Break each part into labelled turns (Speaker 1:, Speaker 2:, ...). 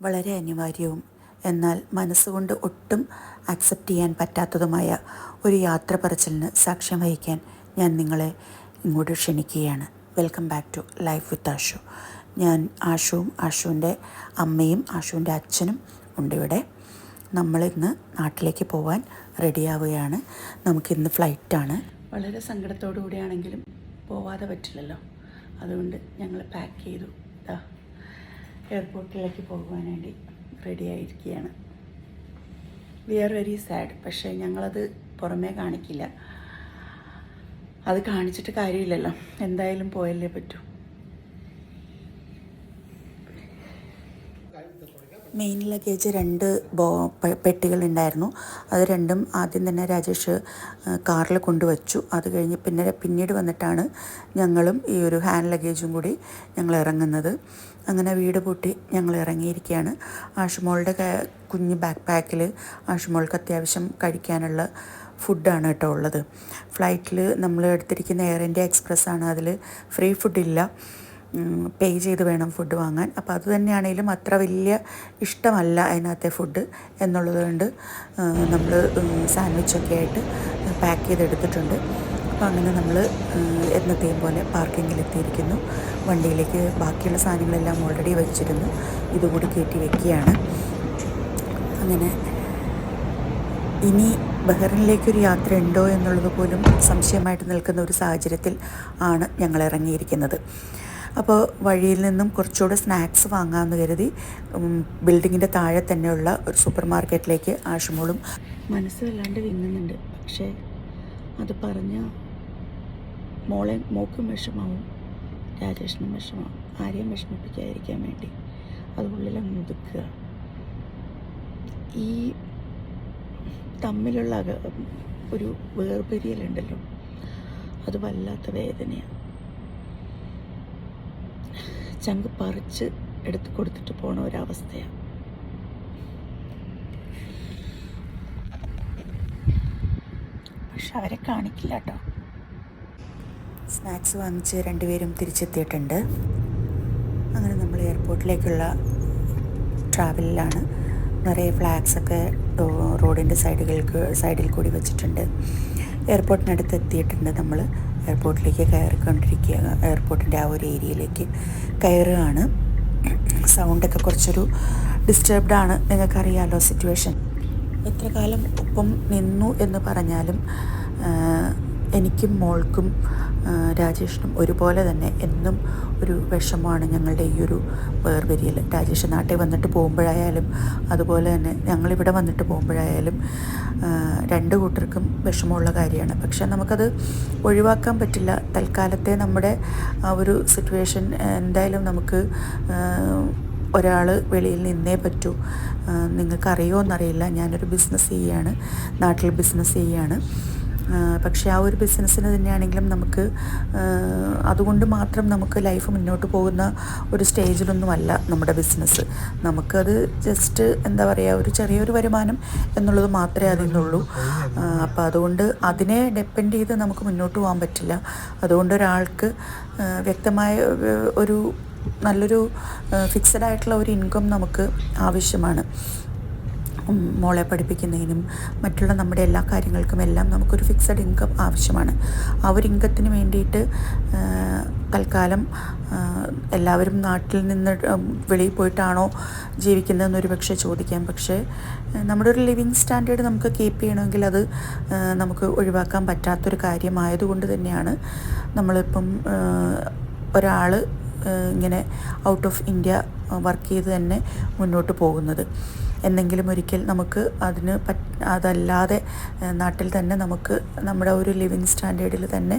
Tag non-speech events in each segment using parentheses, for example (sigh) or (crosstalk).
Speaker 1: വളരെ അനിവാര്യവും എന്നാൽ മനസ്സുകൊണ്ട് ഒട്ടും അക്സെപ്റ്റ് ചെയ്യാൻ പറ്റാത്തതുമായ ഒരു യാത്ര പറച്ചിലിന് സാക്ഷ്യം വഹിക്കാൻ ഞാൻ നിങ്ങളെ ഇങ്ങോട്ട് ക്ഷണിക്കുകയാണ്. Welcome back to life with Ashu ഞാൻ ആഷുവും ആഷുവിന്റെ അമ്മയും ആഷുവിന്റെ അച്ഛനും ഉണ്ട് ഇവിടെ. നമ്മളിന്ന് നാട്ടിലേക്ക് പോകാൻ റെഡിയാവുകയാണ് നമുക്കിന്ന് ഫ്ലൈറ്റാണ് വളരെ സങ്കടത്തോടു കൂടിയാണെങ്കിലും പോവാതെ പറ്റില്ലല്ലോ. അതുകൊണ്ട് ഞങ്ങൾ പാക്ക് ചെയ്തു. ഇതാ എയർപോർട്ടിലേക്ക് പോകുവാൻ വേണ്ടി റെഡി ആയിരിക്കുകയാണ്. വി ആർ വെരി സാഡ് പക്ഷേ ഞങ്ങളത് പുറമേ കാണിക്കില്ല. അത് കാണിച്ചിട്ട് കാര്യമില്ലല്ലോ. എന്തായാലും പോയല്ലേ പറ്റൂ. മെയിൻ ലഗേജ് രണ്ട് ബോ പെട്ടികളുണ്ടായിരുന്നു. അത് രണ്ടും ആദ്യം തന്നെ രാജേഷ് കാറിൽ കൊണ്ടുവച്ചു. അത് കഴിഞ്ഞ് പിന്നെ പിന്നീട് വന്നിട്ടാണ് ഞങ്ങളും ഈ ഒരു ഹാൻഡ് ലഗേജും കൂടി ഞങ്ങൾ ഇറങ്ങുന്നത്. അങ്ങനെ വീട് പൂട്ടി ഞങ്ങൾ ഇറങ്ങിയിരിക്കുകയാണ്. ആഷുമോളുടെ കുഞ്ഞ് ബാക്ക് പാക്കിൽ ആഷുമോൾക്ക് അത്യാവശ്യം കഴിക്കാനുള്ള ഫുഡാണ് കേട്ടോ ഉള്ളത്. ഫ്ലൈറ്റിൽ നമ്മൾ എടുത്തിരിക്കുന്ന എയർ ഇന്ത്യ എക്സ്പ്രസ് ആണ് അതിൽ ഫ്രീ ഫുഡില്ല പേ ചെയ്ത് വേണം ഫുഡ് വാങ്ങാൻ. അപ്പോൾ അത് തന്നെയാണെങ്കിലും അത്ര വലിയ ഇഷ്ടമല്ല അതിനകത്തെ ഫുഡ് എന്നുള്ളത് കൊണ്ട് നമ്മൾ സാൻഡ്വിച്ചൊക്കെ ആയിട്ട് പാക്ക് ചെയ്തെടുത്തിട്ടുണ്ട്. അപ്പോൾ അങ്ങനെ നമ്മൾ എന്നത്തെയും പോലെ പാർക്കിങ്ങിൽ എത്തിയിരിക്കുന്നു വണ്ടിയിലേക്ക് ബാക്കിയുള്ള സാധനങ്ങളെല്ലാം ഓൾറെഡി വെച്ചിരുന്നു. ഇതുകൂടി കയറ്റി വെക്കുകയാണ്. അങ്ങനെ ഇനി ബഹ്റിനിലേക്കൊരു യാത്ര ഉണ്ടോ എന്നുള്ളത് പോലും സംശയമായിട്ട് നിൽക്കുന്ന ഒരു സാഹചര്യത്തിൽ ആണ് ഞങ്ങൾ ഇറങ്ങിയിരിക്കുന്നത്. അപ്പോൾ വഴിയിൽ നിന്നും കുറച്ചുകൂടെ സ്നാക്സ് വാങ്ങാമെന്ന് കരുതി ബിൽഡിങ്ങിന്റെ താഴെ തന്നെയുള്ള ഒരു സൂപ്പർ മാർക്കറ്റിലേക്ക് ആഷുമോളും മനസ്സ് വല്ലാണ്ട് വിങ്ങുന്നുണ്ട്. പക്ഷേ അത് പറഞ്ഞ മോളെ മോക്കും വിഷമാവും. രാജേഷിനും വിഷമാവും. ആരെയും വിഷമിപ്പിക്കാതിരിക്കാൻ വേണ്ടി. അത് ഉള്ളിലങ്ങ് ഒതുക്കുക ഈ തമ്മിലുള്ള ഒരു വേർപിരിയലുണ്ടല്ലോ. അത് വല്ലാത്ത വേദനയാണ് ചങ്ക് പറിച്ച് എടുത്ത് കൊടുത്തിട്ട് പോണ ഒരവസ്ഥയാണ് പക്ഷെ അവരെ കാണിക്കില്ല കേട്ടോ സ്നാക്സ് വാങ്ങിച്ച് രണ്ടുപേരും തിരിച്ചെത്തിയിട്ടുണ്ട്. അങ്ങനെ നമ്മൾ എയർപോർട്ടിലേക്കുള്ള ട്രാവലിലാണ്. നിറയെ ഫ്ലാഗ്സ് ഒക്കെ റോഡിന്റെ സൈഡുകൾക്ക് സൈഡിൽ കൂടി വെച്ചിട്ടുണ്ട്. എയർപോർട്ടിനടുത്ത് എത്തിയിട്ടുണ്ട് നമ്മൾ. എയർപോർട്ടിലേക്ക് കയറിക്കൊണ്ടിരിക്കുക എയർപോർട്ടിന്റെ ആ ഒരു ഏരിയയിലേക്ക് കയറുകയാണ്. സൗണ്ടൊക്കെ കുറച്ചൊരു ഡിസ്റ്റർബ്ഡ് ആണ് നിങ്ങൾക്കറിയാലോ സിറ്റുവേഷൻ. എത്ര കാലം ഒപ്പം നിന്നു എന്ന് പറഞ്ഞാലും എനിക്കും മോൾക്കും രാജേഷിനും ഒരുപോലെ തന്നെ എന്നും ഒരു വിഷമമാണ് ഞങ്ങളുടെ ഈ ഒരു വേർപിരിയൽ. രാജേഷ് നാട്ടിൽ വന്നിട്ട് പോകുമ്പോഴായാലും അതുപോലെ തന്നെ ഞങ്ങളിവിടെ വന്നിട്ട് പോകുമ്പോഴായാലും രണ്ട് കൂട്ടർക്കും വിഷമമുള്ള കാര്യമാണ്. പക്ഷേ നമുക്കത് ഒഴിവാക്കാൻ പറ്റില്ല. തൽക്കാലത്തെ നമ്മുടെ ആ ഒരു സിറ്റുവേഷൻ എന്തായാലും നമുക്ക് ഒരാൾ വെളിയിൽ നിന്നേ പറ്റൂ. നിങ്ങൾക്ക് അറിയുമോ എന്നറിയില്ല. ഞാനൊരു ബിസിനസ് ചെയ്യുകയാണ് നാട്ടിൽ ബിസിനസ് ചെയ്യുകയാണ് ആ, പക്ഷേ ആ ഒരു ബിസിനസ്സിന് തന്നെയാണെങ്കിലും നമുക്ക് അതുകൊണ്ട് മാത്രം നമുക്ക് ലൈഫ് മുന്നോട്ട് പോകുന്ന ഒരു സ്റ്റേജിലൊന്നുമല്ല നമ്മുടെ ബിസിനസ് നമുക്കത് ജസ്റ്റ് എന്താ പറയുക ഒരു ചെറിയൊരു വരുമാനം എന്നുള്ളത് മാത്രമേ അതിൽ നിന്നുള്ളൂ അപ്പോൾ അതുകൊണ്ട് അതിനെ ഡിപ്പെൻഡ് ചെയ്ത് നമുക്ക് മുന്നോട്ട് പോകാൻ പറ്റില്ല. അതുകൊണ്ട് ഒരാൾക്ക് വ്യക്തമായ ഒരു നല്ലൊരു ഫിക്സഡ് ആയിട്ടുള്ള ഒരു ഇൻകം നമുക്ക് ആവശ്യമാണ്. മോളെ പഠിപ്പിക്കുന്നതിനും മറ്റുള്ള നമ്മുടെ എല്ലാ കാര്യങ്ങൾക്കും എല്ലാം നമുക്കൊരു ഫിക്സഡ് ഇൻകം ആവശ്യമാണ്. ആ ഒരു ഇൻകത്തിന് വേണ്ടിയിട്ട് തൽക്കാലം എല്ലാവരും നാട്ടിൽ നിന്ന് വെളിയിൽ പോയിട്ടാണോ ജീവിക്കുന്നതെന്ന് ഒരു പക്ഷേ ചോദിക്കാം. പക്ഷേ നമ്മുടെ ഒരു ലിവിങ് സ്റ്റാൻഡേർഡ് നമുക്ക് കീപ്പ് ചെയ്യണമെങ്കിൽ അത് നമുക്ക് ഒഴിവാക്കാൻ പറ്റാത്തൊരു കാര്യമായതുകൊണ്ട് തന്നെയാണ് നമ്മളിപ്പം ഒരാൾ ഇങ്ങനെ ഔട്ട് ഓഫ് ഇന്ത്യ വർക്ക് ചെയ്ത് തന്നെ മുന്നോട്ട് പോകുന്നത്. എന്നെങ്കിലും ഒരിക്കൽ നമുക്ക് അതിന് അതല്ലാതെ നാട്ടിൽ തന്നെ നമുക്ക് നമ്മുടെ ഒരു ലിവിങ് സ്റ്റാൻഡേർഡിൽ തന്നെ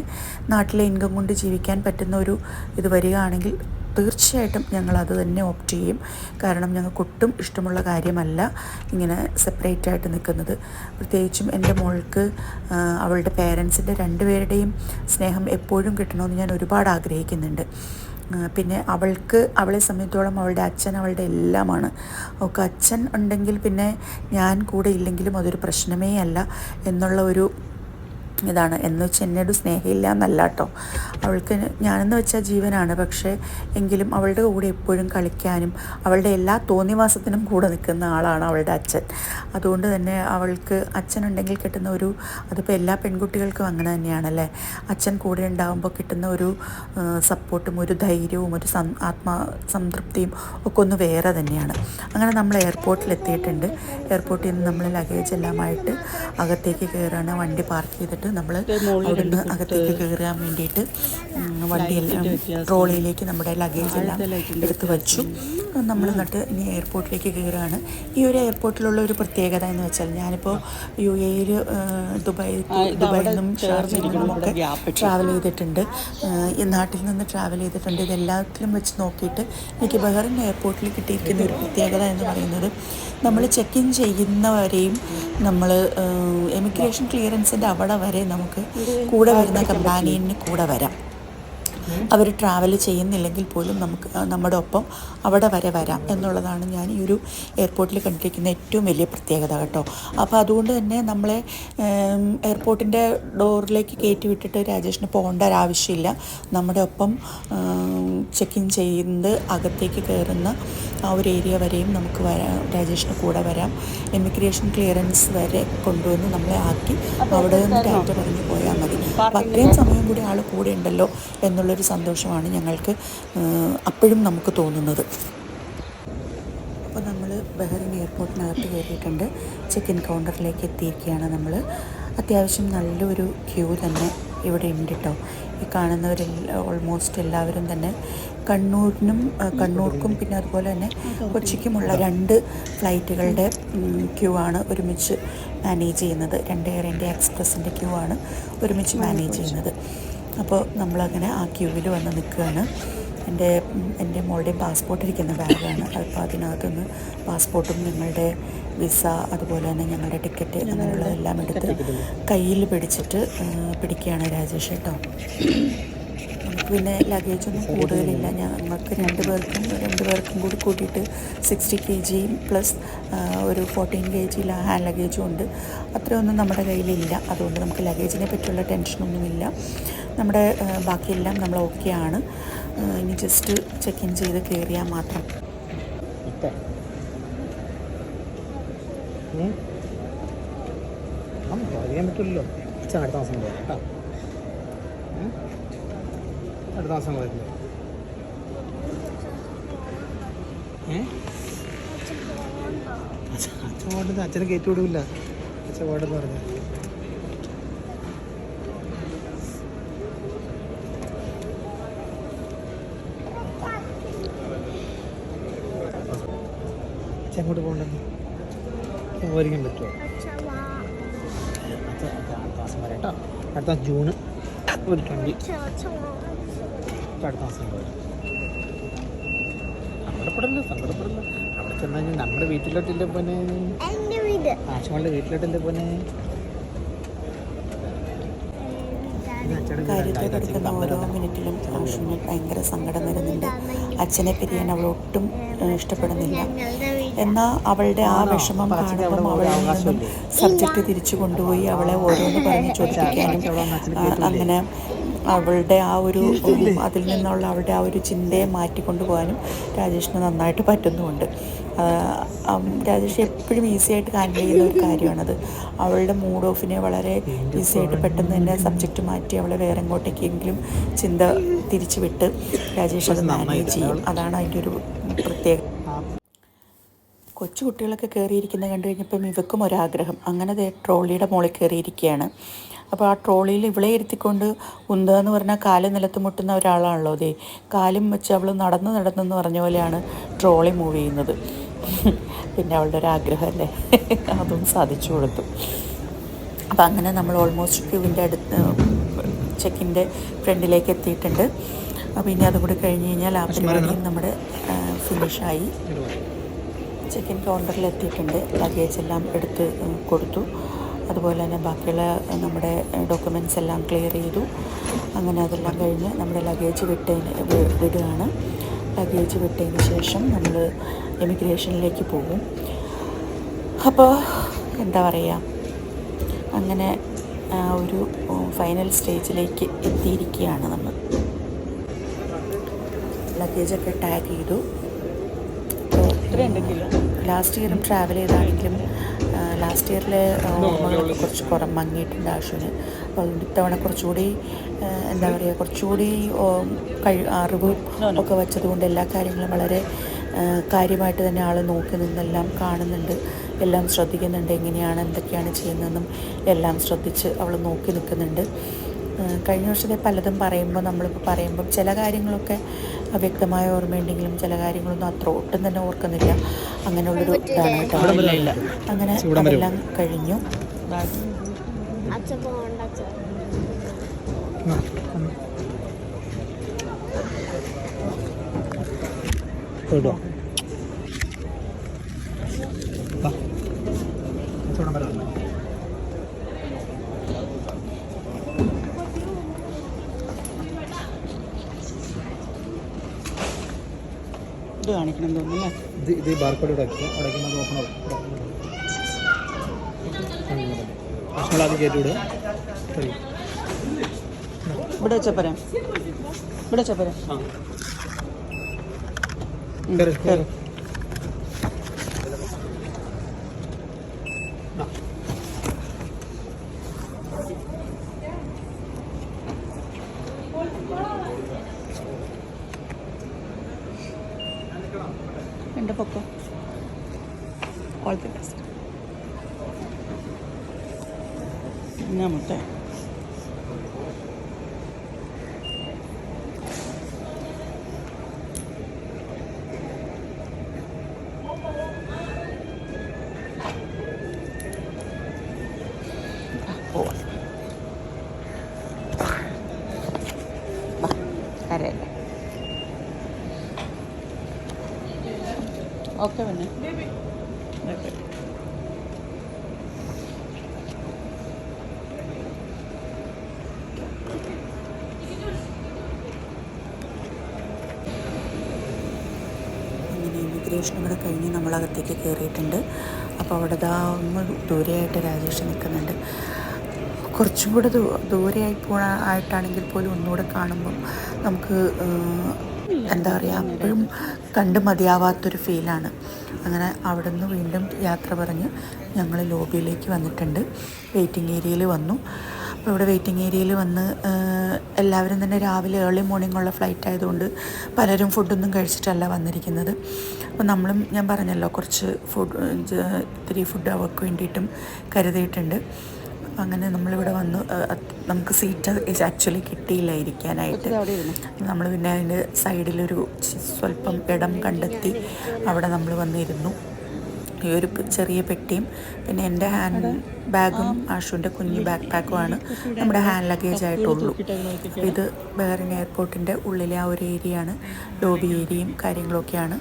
Speaker 1: നാട്ടിലെ ഇൻകം കൊണ്ട് ജീവിക്കാൻ പറ്റുന്ന ഒരു ഇത് വരികയാണെങ്കിൽ തീർച്ചയായിട്ടും ഞങ്ങൾ അത് തന്നെ ഓപ്റ്റ് ചെയ്യും. കാരണം ഞങ്ങൾക്ക് ഒട്ടും ഇഷ്ടമുള്ള കാര്യമല്ല ഇങ്ങനെ സെപ്പറേറ്റ് ആയിട്ട് നിൽക്കുന്നത്. പ്രത്യേകിച്ചും എന്റെ മോൾക്ക് അവളുടെ പേരൻസിന്റെ രണ്ടുപേരുടെയും സ്നേഹം എപ്പോഴും കിട്ടണമെന്ന് ഞാൻ ഒരുപാട് ആഗ്രഹിക്കുന്നുണ്ട്. പിന്നെ അവൾക്ക് അവളെ സംബന്ധിച്ചോളം അവളുടെ അച്ഛൻ അവളുടെ എല്ലാമാണ്. അവൾക്ക് അച്ഛൻ ഉണ്ടെങ്കിൽ പിന്നെ ഞാൻ കൂടെ ഇല്ലെങ്കിലും അതൊരു പ്രശ്നമേ അല്ല എന്നുള്ള ഒരു ഇതാണ് എന്ന് വെച്ച് എന്നോട് സ്നേഹമില്ല എന്നല്ല കേട്ടോ അവൾക്ക് ഞാനെന്ന് വെച്ചാൽ ജീവനാണ്. പക്ഷേ എങ്കിലും അവളുടെ കൂടെ എപ്പോഴും കളിക്കാനും അവളുടെ എല്ലാ തോന്നിവാസത്തിനും കൂടെ നിൽക്കുന്ന ആളാണ് അവളുടെ അച്ഛൻ. അതുകൊണ്ട് തന്നെ അവൾക്ക് അച്ഛനുണ്ടെങ്കിൽ കിട്ടുന്ന ഒരു അതിപ്പോൾ എല്ലാ പെൺകുട്ടികൾക്കും അങ്ങനെ തന്നെയാണല്ലേ? അച്ഛൻ കൂടെ ഉണ്ടാകുമ്പോൾ കിട്ടുന്ന ഒരു സപ്പോർട്ടും ഒരു ധൈര്യവും ഒരു സം ആത്മാ സംതൃപ്തിയും ഒക്കെ ഒന്ന് വേറെ തന്നെയാണ്. അങ്ങനെ നമ്മൾ എയർപോർട്ടിൽ എത്തിയിട്ടുണ്ട്. എയർപോർട്ടിൽ നിന്ന് നമ്മൾ ലഗേജ് എല്ലാമായിട്ട് അകത്തേക്ക് കയറാണ്. വണ്ടി പാർക്ക് ചെയ്തിട്ട് നമ്മൾ അവിടുന്ന് അകത്തേക്ക് കയറാൻ വേണ്ടിയിട്ട് വണ്ടിയെല്ലാം ട്രോളിയിലേക്ക് നമ്മുടെ ലഗേജ് എല്ലാം എടുത്ത് വച്ചു. നമ്മൾ എന്നിട്ട് ഇനി എയർപോർട്ടിലേക്ക് കയറുകയാണ് ഈ ഒരു എയർപോർട്ടിലുള്ള ഒരു പ്രത്യേകത എന്ന് വെച്ചാൽ ഞാനിപ്പോൾ യു എയിൽ ദുബായ് ദുബായിൽ നിന്നും ഷാർജയിൽ നിന്നും ഒക്കെ ട്രാവൽ ചെയ്തിട്ടുണ്ട്. ഈ നാട്ടിൽ നിന്ന് ട്രാവൽ ചെയ്തിട്ടുണ്ട്. ഇതെല്ലാത്തിലും വെച്ച് നോക്കിയിട്ട് എനിക്ക് ബഹ്റിൻ എയർപോർട്ടിൽ കിട്ടിയിരിക്കുന്ന ഒരു പ്രത്യേകത എന്ന് പറയുന്നത് നമ്മൾ ചെക്ക് ഇൻ ചെയ്യുന്നവരെയും നമ്മൾ എമിഗ്രേഷൻ ക്ലിയറൻസിന്റെ അവിടെ വരെ നമുക്ക് കൂടെ വരുന്ന കമ്പാനിയന് കൂടെ വരാം. അവർ ട്രാവൽ ചെയ്യുന്നില്ലെങ്കിൽ പോലും നമുക്ക് നമ്മുടെ ഒപ്പം അവിടെ വരെ വരാം എന്നുള്ളതാണ് ഞാൻ ഈ ഒരു എയർപോർട്ടിൽ കണ്ടിരിക്കുന്ന ഏറ്റവും വലിയ പ്രത്യേകത കേട്ടോ. അപ്പോൾ അതുകൊണ്ട് തന്നെ നമ്മളെ എയർപോർട്ടിന്റെ ഡോറിലേക്ക് കയറ്റി വിട്ടിട്ട് രാജേഷിന് പോകേണ്ട ഒരാവശ്യമില്ല നമ്മുടെ ഒപ്പം ചെക്ക് ഇൻ ചെയ്ത് അകത്തേക്ക് കയറുന്ന ആ ഒരു ഏരിയ വരെയും നമുക്ക് വരാം രാജേഷിന് കൂടെ വരാം. എമിഗ്രേഷൻ ക്ലിയറൻസ് വരെ കൊണ്ടുവന്ന് നമ്മളെ ആക്കി അവിടെ നിന്ന് ഡാറ്റ പറഞ്ഞു പോയാൽ മതി. അത്രയും സമയം കൂടി ആൾ കൂടെ ഉണ്ടല്ലോ എന്നുള്ളൊരു സന്തോഷമാണ് ഞങ്ങൾക്ക് അപ്പോഴും നമുക്ക് തോന്നുന്നത്. അപ്പോൾ നമ്മൾ ബഹ്റിൻ എയർപോർട്ടിനകത്ത് കയറിയിട്ടുണ്ട്. ചെക്ക് ഇൻ കൗണ്ടറിലേക്ക് എത്തിയിരിക്കുകയാണ് നമ്മൾ അത്യാവശ്യം നല്ലൊരു ക്യൂ തന്നെ ഇവിടെ ഉണ്ട് കേട്ടോ ഈ കാണുന്നവരെ ഓൾമോസ്റ്റ് എല്ലാവരും തന്നെ കണ്ണൂരിനും കണ്ണൂർക്കും പിന്നെ അതുപോലെ തന്നെ കൊച്ചിക്കുമുള്ള രണ്ട് ഫ്ലൈറ്റുകളുടെ ക്യൂ ആണ് ഒരുമിച്ച് മാനേജ് ചെയ്യുന്നത്. രണ്ട് എയർ ഇന്ത്യ എക്സ്പ്രസിന്റെ ക്യൂ ആണ് ഒരുമിച്ച് മാനേജ് ചെയ്യുന്നത്. അപ്പോൾ നമ്മളങ്ങനെ ആ ക്യൂവിൽ വന്ന് നിൽക്കുകയാണ്. എന്റെ എന്റെ മോളുടെയും പാസ്പോർട്ട് ഇരിക്കുന്ന ബാഗാണ് അപ്പോൾ അതിനകത്തുനിന്ന് പാസ്പോർട്ടും ഞങ്ങളുടെ വിസ അതുപോലെ തന്നെ ഞങ്ങളുടെ ടിക്കറ്റ് അങ്ങനെയുള്ളതെല്ലാം എടുത്ത് കയ്യിൽ പിടിച്ചിട്ട് പിടിക്കുകയാണ് രാജേഷ് കേട്ടോ നമുക്ക് പിന്നെ ലഗേജൊന്നും കൂടുതലില്ല. ഞങ്ങൾക്ക് രണ്ട് പേർക്കും രണ്ട് പേർക്കും കൂടി കൂട്ടിയിട്ട് സിക്സ്റ്റി കെ ജി പ്ലസ് ഒരു ഫോർട്ടീൻ കെ ജി ഹാൻഡ് ലഗേജും ഉണ്ട്. അത്രയൊന്നും നമ്മുടെ കയ്യിലില്ല. അതുകൊണ്ട് നമുക്ക് ലഗേജിനെ പറ്റിയുള്ള ടെൻഷനൊന്നുമില്ല നമ്മുടെ ബാക്കിയെല്ലാം നമ്മൾ ഓക്കെയാണ് ഇനി ജസ്റ്റ് ചെക്ക് ഇൻ ചെയ്ത് കയറിയാൽ മാത്രം.
Speaker 2: അറിയാൻ പറ്റില്ലല്ലോ. അടുത്ത കേട്ടോ? അടുത്ത മാസം വരുന്നത്. അച്ഛൻ പോകേണ്ടത് അച്ഛനെ കയറ്റി വിടില്ല അച്ഛൻ പോട്ടെന്ന് പറഞ്ഞു. അച്ഛൻ അങ്ങോട്ട് പോകണ്ടെന്ന് പോയിരിക്കാൻ പറ്റുമോ? അടുത്ത മാസം വരെ കേട്ടോ. അടുത്ത ജൂണ്. ഒരു ട്വന്റി മാസം പോയി സങ്കടപ്പെടല്ലോ സങ്കടപ്പെടല്ലോ അവിടെ ചെന്നാൽ ഞാൻ നമ്മുടെ വീട്ടിലോട്ടില്ലേ പോനെ ആശുമാളുടെ വീട്ടിലോട്ടില്ലേ പോനെ
Speaker 1: കാര്യത്തെ കിടക്കുന്ന ഓരോ മിനിറ്റിലും ആഷിന് ഭയങ്കര സങ്കടം വരുന്നുണ്ട് അച്ഛനെ പിരിയാൻ അവൾ ഒട്ടും ഇഷ്ടപ്പെടുന്നില്ല എന്നാൽ അവളുടെ ആ വിഷമം
Speaker 2: കാണുമ്പോൾ അവളെ അവിടെ
Speaker 1: കാണുമ്പം അവളിൽ നിന്നും സബ്ജക്റ്റ് തിരിച്ചു കൊണ്ടുപോയി അവളെ ഓരോന്ന് പറഞ്ഞ് ചോദിപ്പിക്കാനും? അങ്ങനെ അവളുടെ ആ ഒരു അതിൽ നിന്നുള്ള അവളുടെ ആ ഒരു ചിന്തയെ മാറ്റിക്കൊണ്ടു പോകാനും രാജേഷിന് നന്നായിട്ട് പറ്റുന്നുമുണ്ട്. രാജേഷ് എപ്പോഴും ഈസി ആയിട്ട് ഹാൻഡിൽ ചെയ്യുന്ന ഒരു കാര്യമാണത്. അവളുടെ മൂഡ് ഓഫിനെ വളരെ ഈസി ആയിട്ട് പെട്ടെന്ന് തന്നെ സബ്ജക്റ്റ് മാറ്റി അവളെ വേറെ എങ്ങോട്ടേക്കെങ്കിലും ചിന്ത തിരിച്ചു വിട്ട് രാജേഷ് അത് മാനേജ് ചെയ്യും. അതാണ് അതിന്റെ ഒരു പ്രത്യേക
Speaker 2: കൊച്ചുകുട്ടികളൊക്കെ
Speaker 1: കൊച്ചു കുട്ടികളൊക്കെ കയറിയിരിക്കുന്നത് കണ്ടു കഴിഞ്ഞപ്പം ഇവക്കും ഒരാഗ്രഹം. അങ്ങനെ ട്രോളിയുടെ മുകളിൽ കയറിയിരിക്കുകയാണ് അപ്പോൾ ആ ട്രോളിയിൽ ഇവളെ ഇരുത്തിക്കൊണ്ട് ഉന്ത എന്ന് പറഞ്ഞാൽ കാൽ നിലത്ത് മുട്ടുന്ന ഒരാളാണല്ലോ ദേ. കാലും വെച്ച് അവൾ നടന്ന് നടന്നെന്ന് പറഞ്ഞ പോലെയാണ് ട്രോളി മൂവ് ചെയ്യുന്നത്. പിന്നെ അവളുടെ ഒരു ആഗ്രഹമല്ലേ അതും സാധിച്ചു കൊടുത്തു. അപ്പോൾ അങ്ങനെ നമ്മൾ ഓൾമോസ്റ്റ് ക്യൂവിന്റെ അടുത്ത് ചെക്കിന്റെ ഫ്രണ്ടിലേക്ക് എത്തിയിട്ടുണ്ട്. അപ്പോൾ ഇനി അതും കൂടി കഴിഞ്ഞ് കഴിഞ്ഞാൽ ആ പരിപാടിയും നമ്മുടെ ഫിനിഷായി ചെക്കിൻ കൗണ്ടറിൽ എത്തിയിട്ടുണ്ട്. ലഗേജ് എല്ലാം എടുത്ത് കൊടുത്തു. അതുപോലെ തന്നെ ബാക്കിയുള്ള നമ്മുടെ ഡോക്യുമെന്റ്സ് എല്ലാം ക്ലിയർ ചെയ്തു. അങ്ങനെ അതെല്ലാം കഴിഞ്ഞ് നമ്മുടെ ലഗേജ് വിട്ടതിന് വിടുകയാണ്. ലഗേജ് വിട്ടതിന് ശേഷം നമ്മൾ എമിഗ്രേഷനിലേക്ക് പോകും. അപ്പോൾ എന്താ പറയുക അങ്ങനെ ഒരു ഫൈനൽ സ്റ്റേജിലേക്ക് എത്തിയിരിക്കുകയാണ് നമ്മൾ. ലഗേജൊക്കെ ടാഗ് ചെയ്തു. ലാസ്റ്റ് ഇയറും ട്രാവൽ ചെയ്താണെങ്കിലും ലാസ്റ്റ് ഇയറിൽ ഓർമ്മകളൊക്കെ കുറച്ച് കുറം മങ്ങിയിട്ടുണ്ട് ആശുവിന്. അപ്പോൾ ഇത്തവണ കുറച്ചുകൂടി എന്താ പറയുക കുറച്ചുകൂടി കഴി അറിവ് ഒക്കെ വെച്ചതുകൊണ്ട് എല്ലാ കാര്യങ്ങളും വളരെ കാര്യമായിട്ട് തന്നെ ആൾ നോക്കി നിന്നെല്ലാം കാണുന്നുണ്ട്. എല്ലാം ശ്രദ്ധിക്കുന്നുണ്ട്. എങ്ങനെയാണ് എന്തൊക്കെയാണ് ചെയ്യുന്നതെന്നും എല്ലാം ശ്രദ്ധിച്ച് അവൾ നോക്കി നിൽക്കുന്നുണ്ട്. കഴിഞ്ഞ വർഷത്തെ പലതും പറയുമ്പോൾ നമ്മളിപ്പോൾ പറയുമ്പം ചില കാര്യങ്ങളൊക്കെ വ്യക്തമായ ഓർമ്മയുണ്ടെങ്കിലും ചില കാര്യങ്ങളൊന്നും അത്ര ഒട്ടും തന്നെ ഓർക്കുന്നില്ല. അങ്ങനെയുള്ളൊരു ഇതാണ് കേട്ടോ. അങ്ങനെ
Speaker 2: എല്ലാം
Speaker 1: അതെല്ലാം കഴിഞ്ഞു.
Speaker 2: കേട്ടോ കച്ചവടം വരാം
Speaker 1: ഇത് കാണിക്കണം തോന്നുന്നു
Speaker 2: ഇത് ഇത് ബാർക്കോഡ് ഇവിടെ വയ്ക്കുക അടയ്ക്കുമ്പോൾ അത് ഓപ്പൺ ആവും ഭക്ഷണം ആദ്യം കയറ്റി വിടുക.
Speaker 1: ഇവിടെ വെച്ചപ്പരാം ഇവിടെ വെച്ചപ്പരാം
Speaker 2: ആ
Speaker 1: എന്റെ പൊക്കോ ഓൾ ദി ബെസ്റ്റ് ഞാൻ മുട്ടേ പോവാം വാ കരയല്ലേ ഓക്കെ പിന്നെ. ഇമിഗ്രേഷൻ കൂടെ കഴിഞ്ഞ് നമ്മളകത്തേക്ക് കയറിയിട്ടുണ്ട്. അപ്പോൾ അവിടെ ദാ ദൂരെയായിട്ട് രാജേഷ് നിൽക്കുന്നുണ്ട്. കുറച്ചും കൂടെ ദൂ ദൂരെയായി പോണ ആയിട്ടാണെങ്കിൽ പോലും ഒന്നുകൂടെ കാണുമ്പം നമുക്ക് എന്താ പറയുക അപ്പോഴും കണ്ട് മതിയാവാത്തൊരു ഫീലാണ്. അങ്ങനെ അവിടെ നിന്ന് വീണ്ടും യാത്ര പറഞ്ഞ് ഞങ്ങൾ ലോബിയിലേക്ക് വന്നിട്ടുണ്ട്. വെയിറ്റിംഗ് ഏരിയയിൽ വന്നു. അപ്പോൾ ഇവിടെ വെയിറ്റിംഗ് ഏരിയയിൽ വന്ന് എല്ലാവരും തന്നെ രാവിലെ ഏർലി മോർണിംഗ് ഉള്ള ഫ്ലൈറ്റ് ആയതുകൊണ്ട് പലരും ഫുഡൊന്നും കഴിച്ചിട്ടല്ല വന്നിരിക്കുന്നത്. അപ്പോൾ നമ്മളും ഞാൻ പറഞ്ഞല്ലോ കുറച്ച് ഫുഡ് ഇത്തിരി ഫുഡ് അവർക്ക് വേണ്ടിയിട്ടും കരുതിയിട്ടുണ്ട്. അങ്ങനെ നമ്മളിവിടെ വന്നു. നമുക്ക് സീറ്റ് ആക്ച്വലി കിട്ടിയില്ല ഇരിക്കാനായിട്ട്. നമ്മൾ പിന്നെ അതിന്റെ സൈഡിലൊരു സ്വല്പം ഇടം കണ്ടെത്തി അവിടെ നമ്മൾ വന്നിരുന്നു. ഈ ഒരു ചെറിയ പെട്ടിയും പിന്നെ എന്റെ ഹാൻഡ് ബാഗും ആഷുവിന്റെ കുഞ്ഞു ബാക്ക് പാക്കുമാണ് നമ്മുടെ ഹാൻഡ് ലഗേജ് ആയിട്ടുള്ളൂ. ഇത് ബഹറിൻ എയർപോർട്ടിന്റെ ഉള്ളിലെ ആ ഒരു ഏരിയയാണ് ലോബി ഏരിയയും കാര്യങ്ങളൊക്കെയാണ്.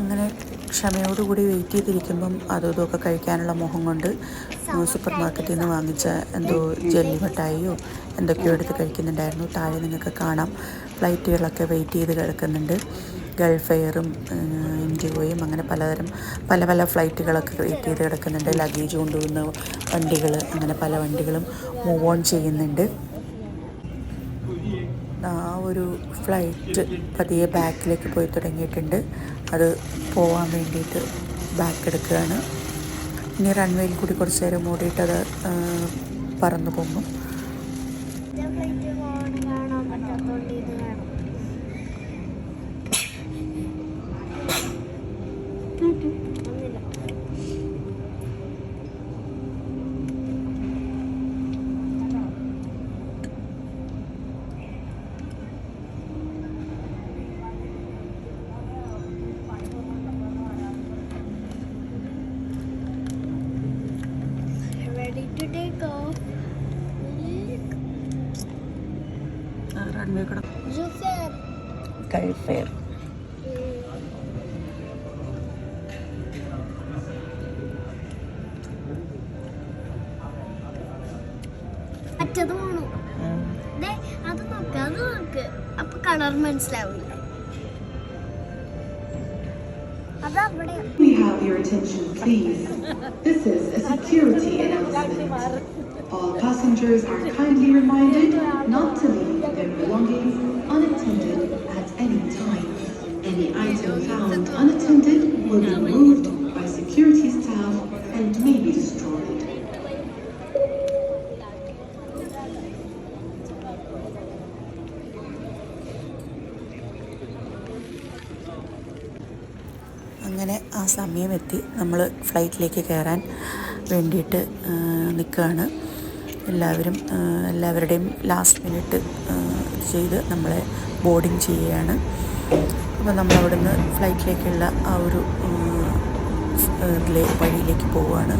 Speaker 1: അങ്ങനെ ക്ഷമയോടുകൂടി വെയിറ്റ് ചെയ്തിരിക്കുമ്പം അതും ഇതൊക്കെ കഴിക്കാനുള്ള മോഹം കൊണ്ട് സൂപ്പർ മാർക്കറ്റിൽ നിന്ന് വാങ്ങിച്ച എന്തോ ജെല്ലി മിഠായിയോ എന്തൊക്കെയോ എടുത്ത് കഴിക്കുന്നുണ്ടായിരുന്നു. താഴെ നിങ്ങൾക്ക് കാണാം. ഫ്ലൈറ്റുകളൊക്കെ വെയിറ്റ് ചെയ്ത് കിടക്കുന്നുണ്ട്. ഗൾഫ് എയറും ഇൻഡിഗോയും അങ്ങനെ പലതരം പല പല ഫ്ലൈറ്റുകളൊക്കെ വെയിറ്റ് ചെയ്ത് കിടക്കുന്നുണ്ട്. ലഗേജ് കൊണ്ടുപോകുന്ന വണ്ടികൾ അങ്ങനെ പല വണ്ടികളും മൂവ് ഓൺ ചെയ്യുന്നുണ്ട്. ഒരു ഫ്ലൈറ്റ് പതിയെ ബാക്കിലേക്ക് പോയി തുടങ്ങിയിട്ടുണ്ട്. അത് പോവാൻ വേണ്ടിയിട്ട് ബാക്ക് എടുക്കുകയാണ്. ഇനി റൺവേയിൽ കൂടി കുറച്ച് നേരം ഓടിയിട്ട് അത് പറന്നു പോകും
Speaker 3: ഫ്ലൈറ്റ് പോകണ കാണാൻ പറ്റാത്തോണ്ട് ഇത് വേണം ഒന്നില്ല Ready to take off.
Speaker 1: Runway കൂടെ
Speaker 3: Joseph.
Speaker 1: ഗൾഫ് എയർ
Speaker 3: മറ്റത് പോണു അത് നോക്ക് അത് നോക്ക് അപ്പൊ കളർ മനസ്സിലാവില്ല അതവിടെ
Speaker 4: We have your attention, please. This is. All passengers are kindly reminded not to leave their belongings unattended at any time. Any item found unattended will be moved by security staff and may be destroyed.
Speaker 5: അങ്ങനെ ആ സമയമെത്തി നമ്മൾ ഫ്ലൈറ്റിലേക്ക് കയറാൻ വേണ്ടിയിട്ട് നിൽക്കുകയാണ് എല്ലാവരും എല്ലാവരുടെയും last minute ചെയ്ത് നമ്മളെ ബോർഡിങ് ചെയ്യുകയാണ് അപ്പോൾ നമ്മൾ അവിടുന്ന് ഫ്ലൈറ്റിലേക്കുള്ള ആ ഒരു ഇതിലെ വഴിയിലേക്ക് പോവുകയാണ്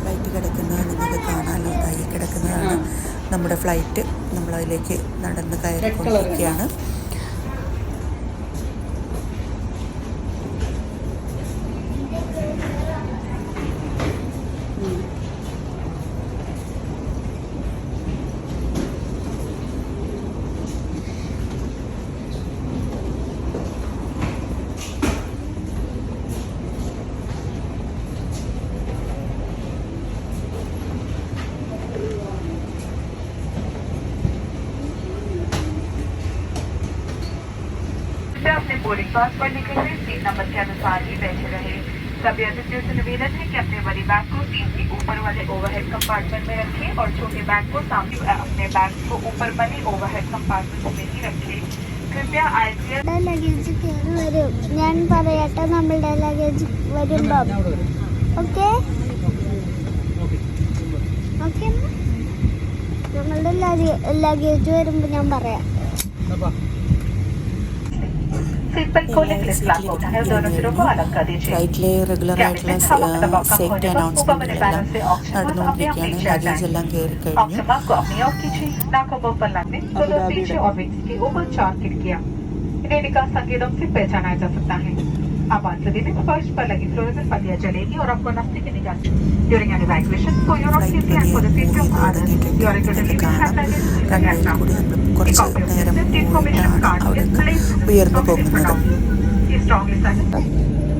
Speaker 5: ഫ്ലൈറ്റ് കിടക്കുന്നത് നിങ്ങൾക്ക് കാണാമല്ലോ തായി കിടക്കുന്നതാണ്. നമ്മുടെ ഫ്ലൈറ്റ് നമ്മളതിലേക്ക് നടന്ന് കയറിക്കൊണ്ടിരിക്കുകയാണ്.
Speaker 1: अपने बोर्डिंग पास पर लिखे हुए सीट नंबर के अनुसार ही बैठे रहे सभी अतिथियों से निवेदन है कि अपने बड़ी बैग को सीट के ऊपर वाले ओवरहेड कंपार्टमेंट में रखें और छोटे बैग को सामने अपने बैग को ऊपर बने ओवरहेड कंपार्टमेंट में ही रखें कृपया आईसीएस
Speaker 3: ലഗേജ് കയറി വരും ഞാൻ പറയട്ടെ നമ്മളുടെ ലഗേജ് വരുമ്പം
Speaker 2: അവിടെ വരും
Speaker 3: ഓക്കെ
Speaker 2: ഓക്കെ
Speaker 3: ഓക്കെ നമ്മളുടെ ലഗേജ് വരുമ്പോൾ ഞാൻ പറയാം
Speaker 1: सिंपल कोलिंग लिफ्ट लाग होता है दोनों सिरों को अलग कर दीजिए
Speaker 5: राइट ले రెగ్యులర్ అట్లా
Speaker 1: సెక్ట్ అనౌన్స్మెంట్ నడుము విజ్ఞానం లగేజ్ ఎల్లాం కేర్ కయ్యి నాకు బొప్పల్ లాంటి पीछे और विंग्स के ऊपर चार खिड़कियाँ रेडिका संगीतम से पहचाना जा सकता है अब आंसर में फर्स्ट पर लगी फ्लोरेसेंट पतियां जलेगी और आपको नाश्ते की निकास during an evacuation for your safety and for the safety of others you are requested to have
Speaker 5: റൺവേയിൽ കൂടി നമ്മൾ കുറച്ച് നേരം പോയിട്ടാണ് അവിടെ നിന്ന് ഉയർന്നു പോകുന്നത്
Speaker 1: He strongly suggests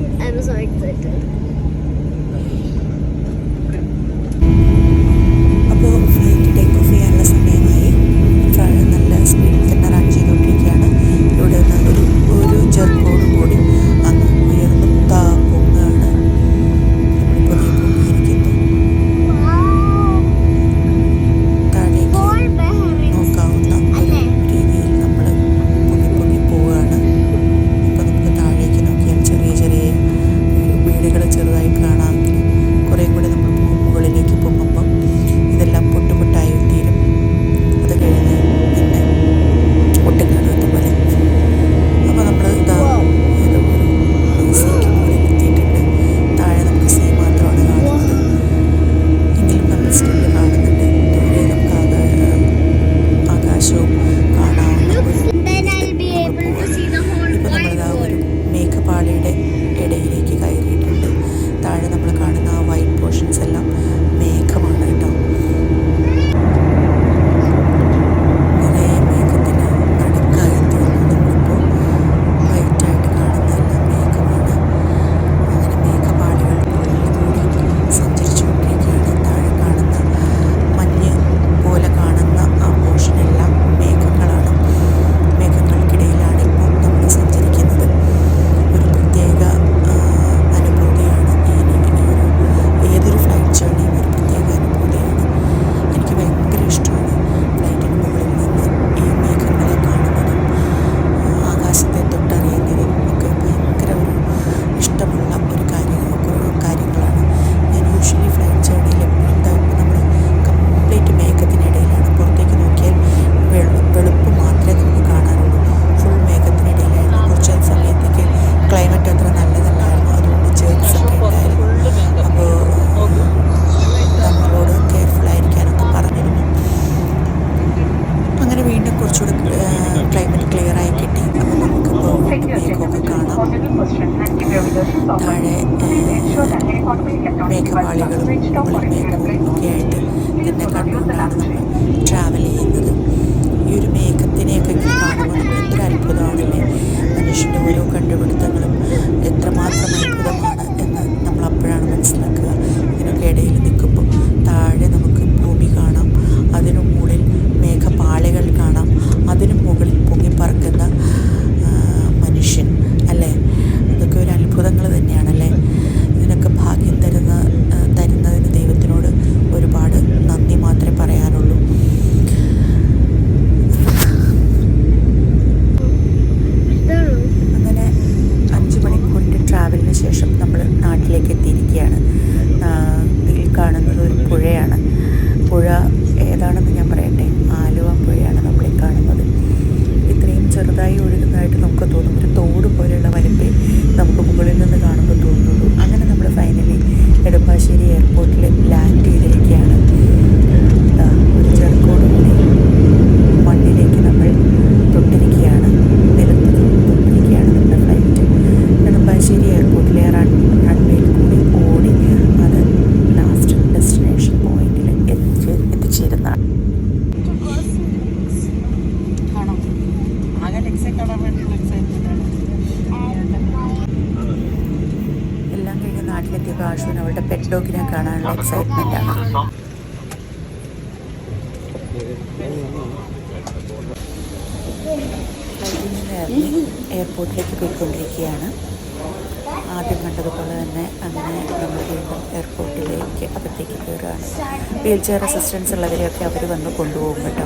Speaker 1: Wheelchair assistance ഉള്ളവരെയൊക്കെ അവർ വന്ന് കൊണ്ടുപോകും കേട്ടോ.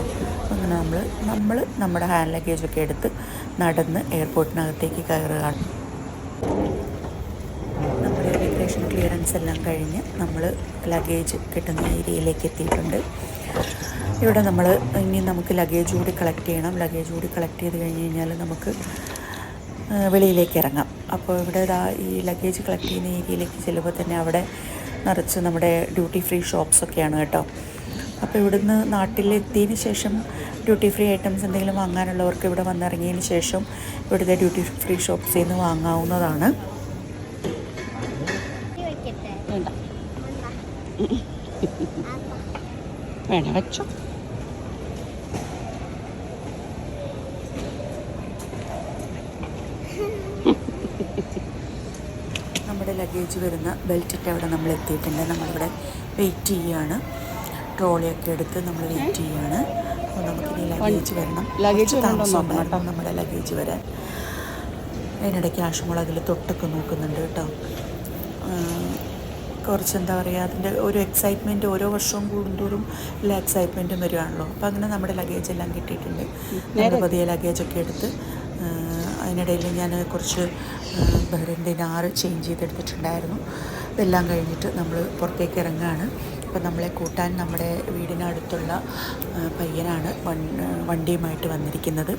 Speaker 1: അങ്ങനെ നമ്മൾ നമ്മൾ നമ്മുടെ ഹാൻഡ് ലഗേജൊക്കെ എടുത്ത് നടന്ന് എയർപോർട്ടിനകത്തേക്ക് കയറുകയാണ്. നമ്മുടെ ഇമിഗ്രേഷൻ ക്ലിയറൻസ് എല്ലാം കഴിഞ്ഞ് നമ്മൾ ലഗേജ് കിട്ടുന്ന ഏരിയയിലേക്ക് എത്തിയിട്ടുണ്ട്. ഇവിടെ നമ്മൾ ഇനി നമുക്ക് ലഗേജ് കൂടി കളക്ട് ചെയ്യണം. ലഗേജ് കൂടി കളക്ട് ചെയ്ത് കഴിഞ്ഞ് കഴിഞ്ഞാൽ നമുക്ക് വെളിയിലേക്ക് ഇറങ്ങാം. അപ്പോൾ ഇവിടെ ഈ ലഗേജ് കളക്ട് ചെയ്യുന്ന ഏരിയയിലേക്ക് ചെല്ലുമ്പോൾ തന്നെ അവിടെ നിറച്ച് നമ്മുടെ ഡ്യൂട്ടി ഫ്രീ ഷോപ്സൊക്കെയാണ് കേട്ടോ. അപ്പോൾ ഇവിടുന്ന് നാട്ടിലെത്തിയതിന് ശേഷം ഡ്യൂട്ടി ഫ്രീ ഐറ്റംസ് എന്തെങ്കിലും വാങ്ങാനുള്ളവർക്ക് ഇവിടെ വന്നിറങ്ങിയതിന് ശേഷം ഇവിടുത്തെ ഡ്യൂട്ടി ഫ്രീ ഷോപ്സിൽ നിന്ന് വാങ്ങാവുന്നതാണ്.
Speaker 2: വേണ്ട വെച്ചോ
Speaker 1: നമ്മുടെ ലഗേജ് വരുന്ന ബെൽറ്റിട്ട് അവിടെ നമ്മൾ എത്തിയിട്ടുണ്ട്. നമ്മളിവിടെ വെയിറ്റ് ചെയ്യുകയാണ് ട്രോളിയൊക്കെ എടുത്ത് നമ്മൾ വെയിറ്റ് ചെയ്യുകയാണ് അപ്പോൾ നമുക്കിനി ലഗേജ് വരണം.
Speaker 2: ലഗേജ്
Speaker 1: താമസം നമ്മുടെ ലഗേജ് വരാൻ. അതിനിടയ്ക്ക് ആശുമുളകിൽ തൊട്ടൊക്കെ നോക്കുന്നുണ്ട് കേട്ടോ. കുറച്ച് എന്താ പറയുക അതിന്റെ ഒരു എക്സൈറ്റ്മെന്റ് ഓരോ വർഷവും കൂടുന്തോറും എല്ലാ എക്സൈറ്റ്മെന്റും വരികയാണല്ലോ അപ്പോൾ അങ്ങനെ നമ്മുടെ ലഗേജ് എല്ലാം കിട്ടിയിട്ടുണ്ട്. നമ്മൾ പതിയെ ലഗേജൊക്കെ എടുത്ത് അതിനിടയിൽ ഞാൻ കുറച്ച് ബഹ്റിൻ ദിനാറ് ചേഞ്ച് ചെയ്തെടുത്തിട്ടുണ്ടായിരുന്നു. ഇതെല്ലാം കഴിഞ്ഞിട്ട് നമ്മൾ പുറത്തേക്ക് ഇറങ്ങുകയാണ്. അപ്പോൾ നമ്മളെ കൂട്ടാൻ നമ്മുടെ വീടിനടുത്തുള്ള പയ്യനാണ് വണ്ടിയുമായിട്ട് വന്നിരിക്കുന്നത്.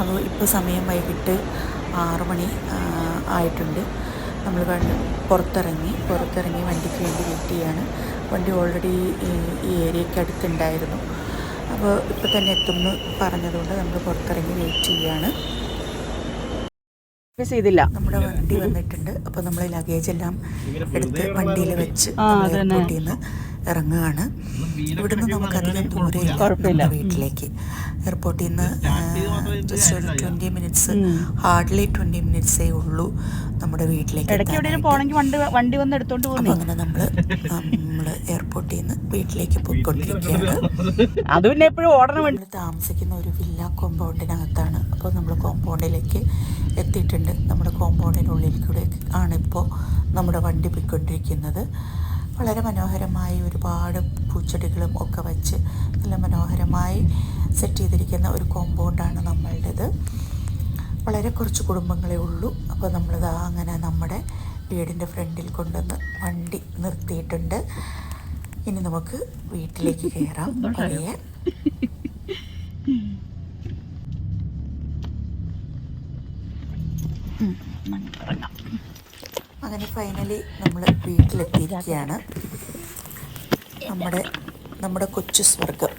Speaker 1: അപ്പോൾ ഇപ്പോൾ സമയം വൈകിട്ട് ആറ് മണി ആയിട്ടുണ്ട്. നമ്മൾ പുറത്തിറങ്ങി പുറത്തിറങ്ങി വണ്ടിക്ക് വേണ്ടി വെയിറ്റ് ചെയ്യാണ്. വണ്ടി ഓൾറെഡി ഈ ഏരിയയ്ക്ക് അടുത്തുണ്ടായിരുന്നു. അപ്പോൾ ഇപ്പോൾ തന്നെ എത്തുമെന്ന് പറഞ്ഞതുകൊണ്ട് നമ്മൾ പുറത്തിറങ്ങി വെയിറ്റ് ചെയ്യാണ്.
Speaker 2: ചെയ്തില്ല.
Speaker 1: നമ്മുടെ വണ്ടി വന്നിട്ടുണ്ട്. അപ്പോൾ നമ്മൾ ലഗേജ് എല്ലാം എടുത്ത് വണ്ടിയിൽ വെച്ച്. എയർപോർട്ടിൽ നിന്ന് ഇറങ്ങുകയാണ്. ഇവിടുന്ന് നമുക്കധികം ദൂരെ വീട്ടിലേക്ക്. എയർപോർട്ടിൽ നിന്ന് ജസ്റ്റ് ഒരു ട്വന്റി മിനിറ്റ്സ് ഹാർഡ്ലി ട്വന്റി മിനിറ്റ്സേ ഉള്ളൂ നമ്മുടെ വീട്ടിലേക്ക് അപ്പോൾ അങ്ങനെ നമ്മൾ നമ്മൾ എയർപോർട്ടിൽ നിന്ന് വീട്ടിലേക്ക് പോയിക്കൊണ്ടിരിക്കുകയാണ്.
Speaker 2: അത് പിന്നെ എപ്പോഴും ഓടണം വേണ്ടി.
Speaker 1: നമ്മൾ താമസിക്കുന്ന ഒരു വില്ല കോമ്പൗണ്ടിനകത്താണ് അപ്പോൾ നമ്മൾ കോമ്പൗണ്ടിലേക്ക് എത്തിയിട്ടുണ്ട്. നമ്മുടെ കോമ്പൗണ്ടിനുള്ളിൽ കൂടെ ആണിപ്പോൾ നമ്മുടെ വണ്ടി പോയിക്കൊണ്ടിരിക്കുന്നത്. വളരെ മനോഹരമായി ഒരുപാട് പൂച്ചെടികളും ഒക്കെ വെച്ച് നല്ല മനോഹരമായി സെറ്റ് ചെയ്തിരിക്കുന്ന ഒരു കോമ്പൗണ്ടാണ് നമ്മളുടേത് വളരെ കുറച്ച് കുടുംബങ്ങളേ ഉള്ളൂ അപ്പോൾ നമ്മളിത് അങ്ങനെ നമ്മുടെ വീടിന്റെ ഫ്രണ്ടിൽ കൊണ്ടുവന്ന് വണ്ടി നിർത്തിയിട്ടുണ്ട് ഇനി നമുക്ക് വീട്ടിലേക്ക് കയറാം പതിയെ അങ്ങനെ ഫൈനലി നമ്മൾ വീട്ടിലെത്തിയിരിക്കുകയാണ്. നമ്മുടെ നമ്മുടെ കൊച്ചു സ്വർഗം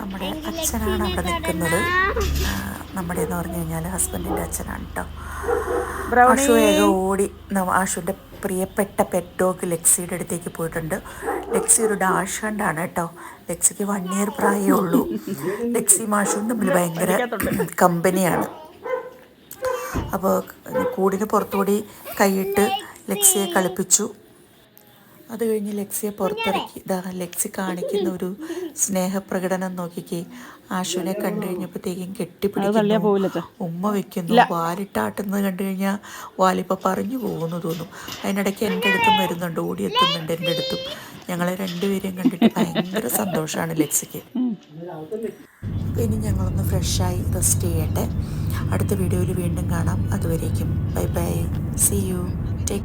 Speaker 1: നമ്മുടെ അച്ഛനാണ് അവിടെ നിൽക്കുന്നത്. നമ്മുടെ എന്ന് പറഞ്ഞു കഴിഞ്ഞാൽ ഹസ്ബൻഡിന്റെ അച്ഛനാണ് കേട്ടോ ആഷു വേഗം ഓടി ആഷുവിന്റെ പ്രിയപ്പെട്ട പെറ്റ് ഡോഗ് ലെക്സിയുടെ അടുത്തേക്ക് പോയിട്ടുണ്ട്. ലെക്സി ഒരു ഡാഷ് ഹണ്ടാണ് കേട്ടോ ലെക്സിക്ക് വൺ ഇയർ പ്രായമേ ഉള്ളൂ. (laughs) ലെക്സി മാഷും തമ്മിൽ ഭയങ്കര കമ്പനിയാണ് അപ്പോൾ കൂടിന് പുറത്തുകൂടി കൈയിട്ട് ലെക്സിയെ കളിപ്പിച്ചു. അത് കഴിഞ്ഞ് ലക്സിയെ പുറത്തിറക്കി. ഇതാ ലക്സി കാണിക്കുന്ന ഒരു സ്നേഹപ്രകടനം നോക്കിക്കേ. ആശുവിനെ കണ്ടു കഴിഞ്ഞപ്പോഴത്തേക്കും കെട്ടിപ്പിടിക്കുന്നു. ഉമ്മ വെക്കുന്നു. വാലിട്ടാട്ടുന്നത് കണ്ടു കഴിഞ്ഞാൽ വാലിപ്പ പറഞ്ഞു പോകുന്നു തോന്നും. അതിനിടയ്ക്ക് എന്റെ അടുത്തും വരുന്നുണ്ട്. ഓടിയെത്തുന്നുണ്ട് എന്റെ അടുത്തും. ഞങ്ങളെ രണ്ടുപേരെയും കണ്ടിട്ട് ഭയങ്കര സന്തോഷമാണ് ലക്സിക്ക്. ഇനി ഞങ്ങളൊന്ന് ഫ്രഷായി റെസ്റ്റ് ചെയ്യട്ടെ. അടുത്ത വീഡിയോയിൽ വീണ്ടും കാണാം. അതുവരേക്കും. Bye bye. C U